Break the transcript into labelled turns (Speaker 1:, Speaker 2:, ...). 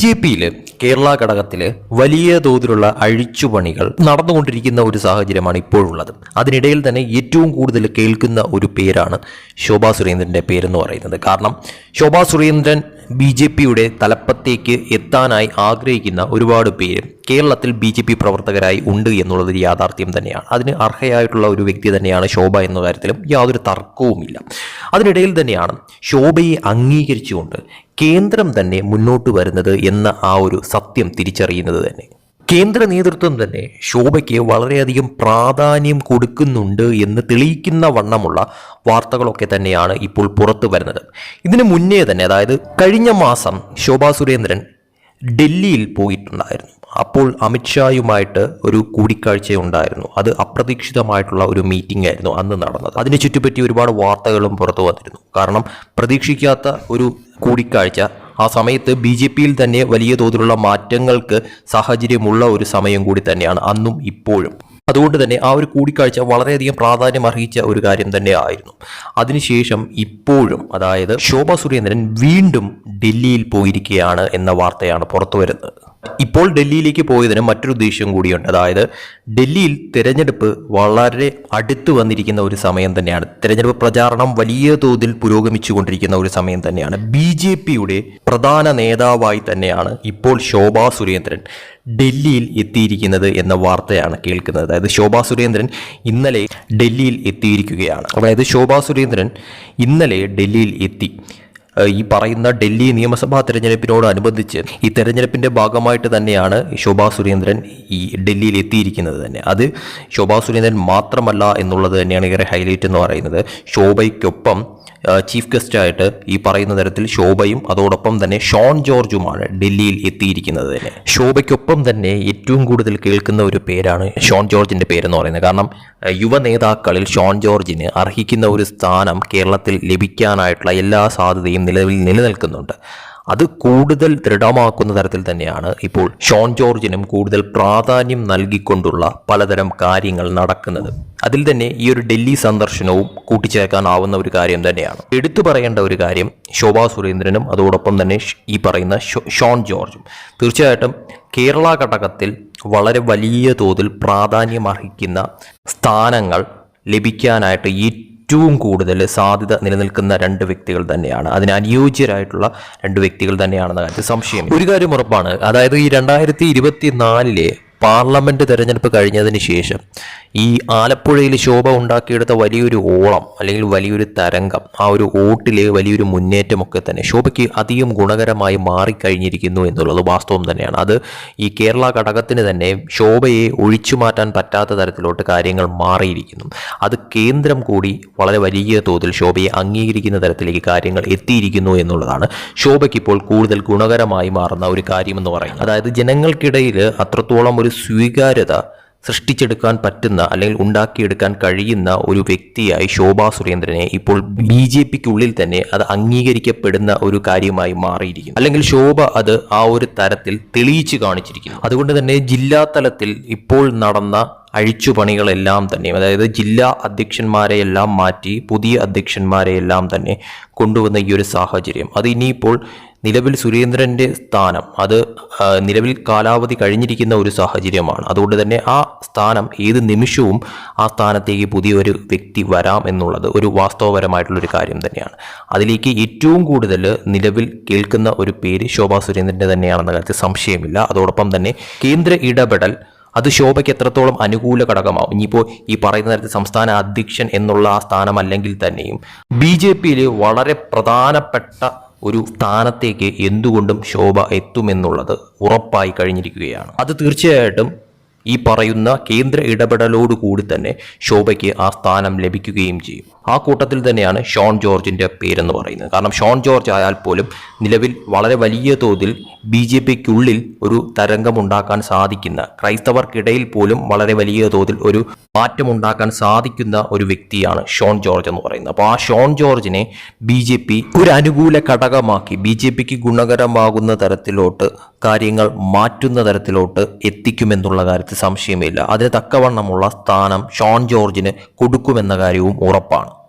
Speaker 1: J പിയിൽ കേരള ഘടകത്തിൽ വലിയ തോതിലുള്ള അഴിച്ചുപണികൾ നടന്നുകൊണ്ടിരിക്കുന്ന ഒരു സാഹചര്യമാണ് ഇപ്പോഴുള്ളത്. അതിനിടയിൽ തന്നെ ഏറ്റവും കൂടുതൽ കേൾക്കുന്ന ഒരു പേരാണ് ശോഭാ സുരേന്ദ്രന്റെ പേരെന്ന് പറയുന്നത്. കാരണം ശോഭാ സുരേന്ദ്രൻ ബി ജെ പിയുടെ തലപ്പത്തേക്ക് എത്താനായി ആഗ്രഹിക്കുന്ന ഒരുപാട് പേര് കേരളത്തിൽ ബി ജെ പി പ്രവർത്തകരായി ഉണ്ട് എന്നുള്ളത് യാഥാർത്ഥ്യം തന്നെയാണ്. അതിന് അർഹയായിട്ടുള്ള ഒരു വ്യക്തി തന്നെയാണ് ശോഭ എന്ന കാര്യത്തിലും യാതൊരു തർക്കവുമില്ല. അതിനിടയിൽ തന്നെയാണ് ശോഭയെ അംഗീകരിച്ചുകൊണ്ട് കേന്ദ്രം തന്നെ മുന്നോട്ട് വരുന്നത് എന്ന ആ ഒരു സത്യം തിരിച്ചറിയുന്നത് തന്നെ. കേന്ദ്ര നേതൃത്വം തന്നെ ശോഭയ്ക്ക് വളരെയധികം പ്രാധാന്യം കൊടുക്കുന്നുണ്ട് എന്ന് തെളിയിക്കുന്ന വണ്ണമുള്ള വാർത്തകളൊക്കെ തന്നെയാണ് ഇപ്പോൾ പുറത്തു വരുന്നത്. ഇതിനു മുന്നേ തന്നെ അതായത് കഴിഞ്ഞ മാസം ശോഭാ സുരേന്ദ്രൻ ഡൽഹിയിൽ പോയിട്ടുണ്ടായിരുന്നു. അപ്പോൾ അമിത്ഷായുമായിട്ട് ഒരു കൂടിക്കാഴ്ച ഉണ്ടായിരുന്നു അത് അപ്രതീക്ഷിതമായിട്ടുള്ള ഒരു മീറ്റിംഗ് ആയിരുന്നു അന്ന് നടന്നത്. അതിനെ ചുറ്റിപ്പറ്റി ഒരുപാട് വാർത്തകളും പുറത്തു വന്നിരുന്നു. കാരണം പ്രതീക്ഷിക്കാത്ത ഒരു കൂടിക്കാഴ്ച ആ സമയത്ത് ബി ജെ പിയിൽ തന്നെ വലിയ തോതിലുള്ള മാറ്റങ്ങൾക്ക് സാഹചര്യമുള്ള ഒരു സമയം കൂടി തന്നെയാണ് അന്നും ഇപ്പോഴും. അതുകൊണ്ട് തന്നെ ആ ഒരു കൂടിക്കാഴ്ച വളരെയധികം പ്രാധാന്യം അർഹിച്ച ഒരു കാര്യം തന്നെ ആയിരുന്നു. അതിനുശേഷം ഇപ്പോഴും അതായത് ശോഭ സുരേന്ദ്രൻ വീണ്ടും ഡൽഹിയിൽ പോയിരിക്കുകയാണ് എന്ന വാർത്തയാണ് പുറത്തു വരുന്നത് ഇപ്പോൾ ഡൽഹിയിലേക്ക് പോയതിന് മറ്റൊരു ഉദ്ദേശ്യം കൂടിയുണ്ട്. അതായത് ഡൽഹിയിൽ തിരഞ്ഞെടുപ്പ് വളരെ അടുത്ത് വന്നിരിക്കുന്ന ഒരു സമയം തന്നെയാണ്. തിരഞ്ഞെടുപ്പ് പ്രചാരണം വലിയ തോതിൽ പുരോഗമിച്ചുകൊണ്ടിരിക്കുന്ന ഒരു സമയം തന്നെയാണ്. ബി ജെ പിയുടെ പ്രധാന നേതാവായി തന്നെയാണ് ഇപ്പോൾ ശോഭാ സുരേന്ദ്രൻ ഡൽഹിയിൽ എത്തിയിരിക്കുന്നത് എന്ന വാർത്തയാണ് കേൾക്കുന്നത്. അതായത് ശോഭാ സുരേന്ദ്രൻ ഇന്നലെ ഡൽഹിയിൽ എത്തിയിരിക്കുകയാണ്. അതായത് ശോഭാ സുരേന്ദ്രൻ ഇന്നലെ ഡൽഹിയിൽ എത്തി. ഈ പറയുന്ന ഡൽഹി നിയമസഭാ തെരഞ്ഞെടുപ്പിനോടനുബന്ധിച്ച് ഈ തെരഞ്ഞെടുപ്പിന്റെ ഭാഗമായിട്ട് തന്നെയാണ് ശോഭാ സുരേന്ദ്രൻ ഈ ഡൽഹിയിൽ എത്തിയിരിക്കുന്നത് തന്നെ. അത് ശോഭാ സുരേന്ദ്രൻ മാത്രമല്ല എന്നുള്ളത് തന്നെയാണ് ഏറെ ഹൈലൈറ്റ് എന്ന് പറയുന്നത്. ശോഭയ്ക്കൊപ്പം ചീഫ് ഗസ്റ്റായിട്ട് ഈ പറയുന്ന തരത്തിൽ ശോഭയും അതോടൊപ്പം തന്നെ ഷോൺ ജോർജുമാണ് ഡൽഹിയിൽ എത്തിയിരിക്കുന്നത് തന്നെ. ശോഭയ്ക്കൊപ്പം തന്നെ ഏറ്റവും കൂടുതൽ കേൾക്കുന്ന ഒരു പേരാണ് ഷോൺ ജോർജിന്റെ പേരെന്ന് പറയുന്നത്. കാരണം യുവ നേതാക്കളിൽ ഷോൺ ജോർജിന് അർഹിക്കുന്ന ഒരു സ്ഥാനം കേരളത്തിൽ ലഭിക്കാനായിട്ടുള്ള എല്ലാ സാധ്യതയും നിലവിൽ നിലനിൽക്കുന്നുണ്ട്. അത് കൂടുതൽ ദൃഢമാക്കുന്ന തരത്തിൽ തന്നെയാണ് ഇപ്പോൾ ഷോൺ ജോർജിനും കൂടുതൽ പ്രാധാന്യം നൽകിക്കൊണ്ടുള്ള പലതരം കാര്യങ്ങൾ നടക്കുന്നത്. അതിൽ തന്നെ ഈ ഒരു ഡൽഹി സന്ദർശനവും കൂട്ടിച്ചേർക്കാനാവുന്ന ഒരു കാര്യം തന്നെയാണ്. എടുത്തു പറയേണ്ട ഒരു കാര്യം ശോഭാ സുരേന്ദ്രനും അതോടൊപ്പം തന്നെ ഈ പറയുന്ന ഷോൺ ജോർജും. തീർച്ചയായിട്ടും കേരള ഘടകത്തിൽ വളരെ വലിയ തോതിൽ പ്രാധാന്യം അർഹിക്കുന്ന സ്ഥാനങ്ങൾ ലഭിക്കാനായിട്ട് ഏറ്റവും കൂടുതൽ സാധ്യത നിലനിൽക്കുന്ന രണ്ട് വ്യക്തികൾ തന്നെയാണ്. അതിന് അനുയോജ്യരായിട്ടുള്ള രണ്ട് വ്യക്തികൾ തന്നെയാണെന്ന കാര്യത്തിൽ സംശയം ഒരു കാര്യം ഉറപ്പാണ്. അതായത് ഈ രണ്ടായിരത്തി ഇരുപത്തി നാലിലെ പാർലമെന്റ് തിരഞ്ഞെടുപ്പ് കഴിഞ്ഞതിന് ശേഷം ഈ ആലപ്പുഴയിൽ ശോഭ ഉണ്ടാക്കിയെടുത്ത വലിയൊരു ഓളം അല്ലെങ്കിൽ വലിയൊരു തരംഗം ആ ഒരു ഓട്ടിലെ വലിയൊരു മുന്നേറ്റമൊക്കെ തന്നെ ശോഭയ്ക്ക് അധികം ഗുണകരമായി മാറിക്കഴിഞ്ഞിരിക്കുന്നു എന്നുള്ളത് വാസ്തവം തന്നെയാണ്. അത് ഈ കേരള ഘടകത്തിന് തന്നെ ശോഭയെ ഒഴിച്ചു മാറ്റാൻ പറ്റാത്ത തരത്തിലോട്ട് കാര്യങ്ങൾ മാറിയിരിക്കുന്നു. അത് കേന്ദ്രം കൂടി വളരെ വലിയ തോതിൽ ശോഭയെ അംഗീകരിക്കുന്ന തരത്തിലേക്ക് കാര്യങ്ങൾ എത്തിയിരിക്കുന്നു എന്നുള്ളതാണ് ശോഭയ്ക്ക് ഇപ്പോൾ കൂടുതൽ ഗുണകരമായി മാറുന്ന ഒരു കാര്യമെന്ന് പറയുന്നത്. അതായത് ജനങ്ങൾക്കിടയിൽ അത്രത്തോളം ഒരു സ്വീകാര്യത സൃഷ്ടിച്ചെടുക്കാൻ പറ്റുന്ന അല്ലെങ്കിൽ ഉണ്ടാക്കിയെടുക്കാൻ കഴിയുന്ന ഒരു വ്യക്തിയായി ശോഭാ സുരേന്ദ്രനെ ഇപ്പോൾ ബി ജെ പിക്കുള്ളിൽ തന്നെ അത് അംഗീകരിക്കപ്പെടുന്ന ഒരു കാര്യമായി മാറിയിരിക്കുന്നു. അല്ലെങ്കിൽ ശോഭ അത് ആ ഒരു തരത്തിൽ തെളിയിച്ചു കാണിച്ചിരിക്കുന്നു. അതുകൊണ്ട് തന്നെ ജില്ലാ തലത്തിൽ ഇപ്പോൾ നടന്ന അഴിച്ചുപണികളെല്ലാം തന്നെ അതായത് ജില്ലാ അധ്യക്ഷന്മാരെയെല്ലാം മാറ്റി പുതിയ അധ്യക്ഷന്മാരെയെല്ലാം തന്നെ കൊണ്ടുവന്ന ഈ ഒരു സാഹചര്യം അത് ഇനിയിപ്പോൾ നിലവിൽ സുരേന്ദ്രന്റെ സ്ഥാനം അത് നിലവിൽ കാലാവധി കഴിഞ്ഞിരിക്കുന്ന ഒരു സാഹചര്യമാണ്. അതുകൊണ്ട് തന്നെ ആ സ്ഥാനം ഏത് നിമിഷവും ആ സ്ഥാനത്തേക്ക് പുതിയൊരു വ്യക്തി വരാം എന്നുള്ളത് ഒരു വാസ്തവപരമായിട്ടുള്ളൊരു കാര്യം തന്നെയാണ്. അതിലേക്ക് ഏറ്റവും കൂടുതൽ നിലവിൽ കേൾക്കുന്ന ഒരു പേര് ശോഭാ സുരേന്ദ്രന്റെ തന്നെയാണെന്ന കാര്യത്തിൽ സംശയമില്ല. അതോടൊപ്പം തന്നെ കേന്ദ്ര ഇടപെടൽ അത് ശോഭയ്ക്ക് എത്രത്തോളം അനുകൂല ഘടകമാവും? ഇനിയിപ്പോൾ ഈ പറയുന്ന തരത്തിൽ സംസ്ഥാന അധ്യക്ഷൻ എന്നുള്ള ആ സ്ഥാനമല്ലെങ്കിൽ തന്നെയും ബി ജെ വളരെ പ്രധാനപ്പെട്ട ഒരു സ്ഥാനത്തേക്ക് എന്തുകൊണ്ടും ശോഭ എത്തുമെന്നുള്ളത് ഉറപ്പായി കഴിഞ്ഞിരിക്കുകയാണ്. അത് തീർച്ചയായിട്ടും ഈ പറയുന്ന കേന്ദ്ര ഇടപെടലോടുകൂടി തന്നെ ശോഭയ്ക്ക് ആ സ്ഥാനം ലഭിക്കുകയും ചെയ്യും. ആ കൂട്ടത്തിൽ തന്നെയാണ് ഷോൺ ജോർജിന്റെ പേരെന്ന് പറയുന്നത്. കാരണം ഷോൺ ജോർജ് ആയാൽ പോലും നിലവിൽ വളരെ വലിയ തോതിൽ ബി ജെ പിക്കുള്ളിൽ ഒരു തരംഗമുണ്ടാക്കാൻ സാധിക്കുന്ന ക്രൈസ്തവർക്കിടയിൽ പോലും വളരെ വലിയ തോതിൽ ഒരു മാറ്റമുണ്ടാക്കാൻ സാധിക്കുന്ന ഒരു വ്യക്തിയാണ് ഷോൺ ജോർജ് എന്ന് പറയുന്നത്. അപ്പോൾ ആ ഷോൺ ജോർജിനെ ബി ജെ പി ഒരു അനുകൂല ഘടകമാക്കി ബി ജെ പിക്ക് ഗുണകരമാകുന്ന തരത്തിലോട്ട് കാര്യങ്ങൾ മാറ്റുന്ന തരത്തിലോട്ട് എത്തിക്കുമെന്നുള്ള കാര്യത്തിൽ സംശയമില്ല. അതിന് തക്കവണ്ണമുള്ള സ്ഥാനം ഷോൺ ജോർജിന് കൊടുക്കുമെന്ന കാര്യവും ഉറപ്പാണ്.